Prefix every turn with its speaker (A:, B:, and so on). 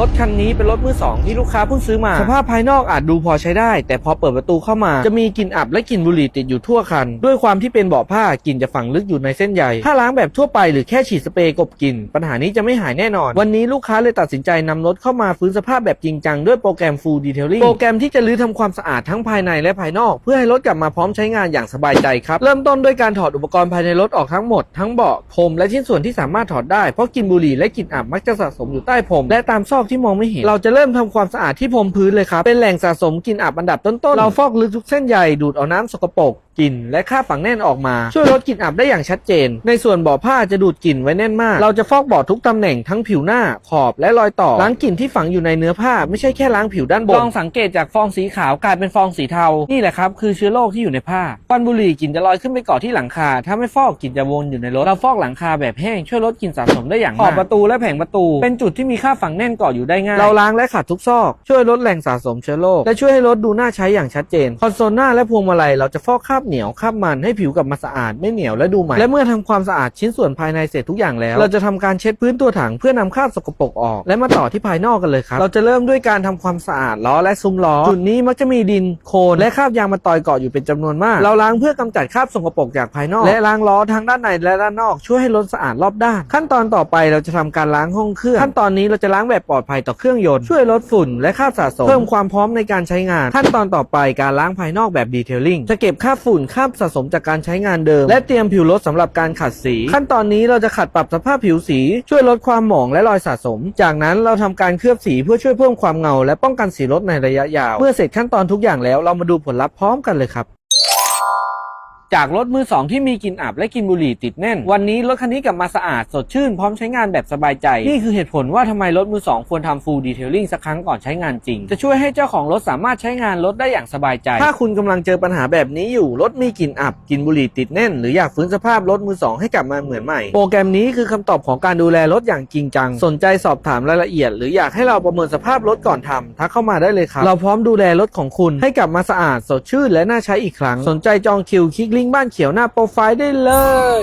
A: รถคันนี้เป็นรถมือสองที่ลูกค้าเพิ่งซื้อมา สภาพภายนอกอาจดูพอใช้ได้ แต่พอเปิดประตูเข้ามา จะมีกลิ่นอับและกลิ่นบุหรี่ติดอยู่ทั่วคัน ด้วยความที่เป็นเบาะผ้ากลิ่นจะฝังลึกอยู่ในเส้นใยถ้าล้างแบบทั่วไปหรือแค่ฉีดสเปรย์กบกลิ่นปัญหานี้จะไม่หายแน่นอน วันนี้ลูกค้าเลยตัดสินใจนำรถเข้ามาฟื้นสภาพแบบจริงจังด้วยโปรแกรม Full Detailing โปรแกรมที่จะรื้อทำความสะอาดทั้งภายในและภายนอก เพื่อให้รถกลับมาพร้อมใช้งานอย่างสบายใจครับเริ่มต้นด้วยการถอดอุปกรณ์ภายในรถออกทั้งหมดทั้งเบาะพรมและชิ้นส่วนที่สามารถถอดได้เพราะกลิ่นบุหรี่และกลิ่นอับมักจะสะสมอยู่ใต้พรมและตามซอกที่มองไม่เห็น เราจะเริ่มทำความสะอาดที่พรมพื้นเลยครับ เป็นแหล่งสะสมกลิ่นอับอันดับต้นๆ เราฟอกลึกทุกเส้นใยดูดเอาน้ำสกปรก กลิ่นและค่าบฝังแน่นออกมา ช่วยลดกลิ่นอับได้อย่างชัดเจน ในส่วนเบาะผ้าจะดูดกลิ่นไว้แน่นมาก เราจะฟอกเบาะทุกตำแหน่งทั้งผิวหน้าขอบและรอยต่อล้างกลิ่นที่ฝังอยู่ในเนื้อผ้าไม่ใช่แค่ล้างผิวด้านบนลองสังเกตจากฟองสีขาวกลายเป็นฟองสีเทานี่แหละครับคือเชื้อโรคที่อยู่ในผ้าควันบุหรี่กลิ่นจะลอยขึ้นไปเกาะที่หลังคา ถ้าไม่ฟอกกลิ่นจะวนอยู่ในรถเราฟอกหลังคาแบบแห้งช่วยลดกลิ่นสะสมได้อย่างมากขอบประตูและแผงประตู เป็นจุดที่มีค่าฝังแน่นเกาะอยู่ได้ง่ายเราล้างและขัดทุกซอกช่วยลดแหล่งสะสมเชื้อโรคและช่วยให้รถดูน่าใช้อย่างชัดเจนคอนโซลหน้าและพวงมาลัยเราจะฟอกคราบเหนียวคาบมันให้ผิวกลับมาสะอาดไม่เหนียวและดูใหม่และเมื่อทำความสะอาดชิ้นส่วนภายในเสร็จทุกอย่างแล้ว เราจะทำการเช็ดพื้นตัวถังเพื่อนำคราบสกปรกออก และมาต่อที่ภายนอกกันเลยครับเราจะเริ่มด้วยการทำความสะอาดล้อและซุ้มล้อจุดนี้มักจะมีดินโคลนและคราบยางมาตอยเกาะอยู่เป็นจำนวนมาก เราล้างเพื่อกำจัดคราบสกปรกจากภายนอก และล้างล้อทั้งด้านในและด้านนอกช่วยให้รถสะอาดรอบด้าน ขั้นตอนต่อไปเราจะทำการล้างห้องเครื่อง ขั้นตอนนี้เราจะล้างแบบปลอดภัยต่อเครื่องยนต์ช่วยลดฝุ่นและคราบสะสมเพิ่มความพร้อมในการใช้งาน ขั้นตอนต่อไปการล้างภายนอกแบบดีเทลลิ่งจะเก็บคราบฝุ่นุ่นคาบสะสมจากการใช้งานเดิม และเตรียมผิวรถสำหรับการขัดสี ขั้นตอนนี้เราจะขัดปรับสภาพผิวสี ช่วยลดความหมองและรอยสะสม จากนั้นเราทำการเคลือบสีเพื่อช่วยเพิ่มความเงา และป้องกันสีรถในระยะยาว เมื่อเสร็จขั้นตอนทุกอย่างแล้วเรามาดูผลลัพธ์พร้อมกันเลยครับ จากรถมือสองที่มีกลิ่นอับและกลิ่นบุหรี่ติดแน่น วันนี้รถคันนี้กลับมาสะอาดสดชื่นพร้อมใช้งานแบบสบายใจ นี่คือเหตุผลว่าทำไมรถมือสองควรทำ full detailing สักครั้งก่อนใช้งานจริง จะช่วยให้เจ้าของรถสามารถใช้งานรถได้อย่างสบายใจ ถ้าคุณกำลังเจอปัญหาแบบนี้อยู่รถมีกลิ่นอับกลิ่นบุหรี่ติดแน่น หรืออยากฟื้นสภาพรถมือสองให้กลับมาเหมือนใหม่ โปรแกรมนี้คือคำตอบของการดูแลรถอย่างจริงจัง สนใจสอบถามรายละเอียด หรืออยากให้เราประเมินสภาพรถก่อนทำทักเข้ามาได้เลยครับเราพร้อมดูแลรถของคุณให้กลับมาสะอาดสดชื่นและน่าใช้อีกครั้งสนใจจองคิวคลิกลิงก์บ้านเขียวหน้าโปรไฟล์ได้เลย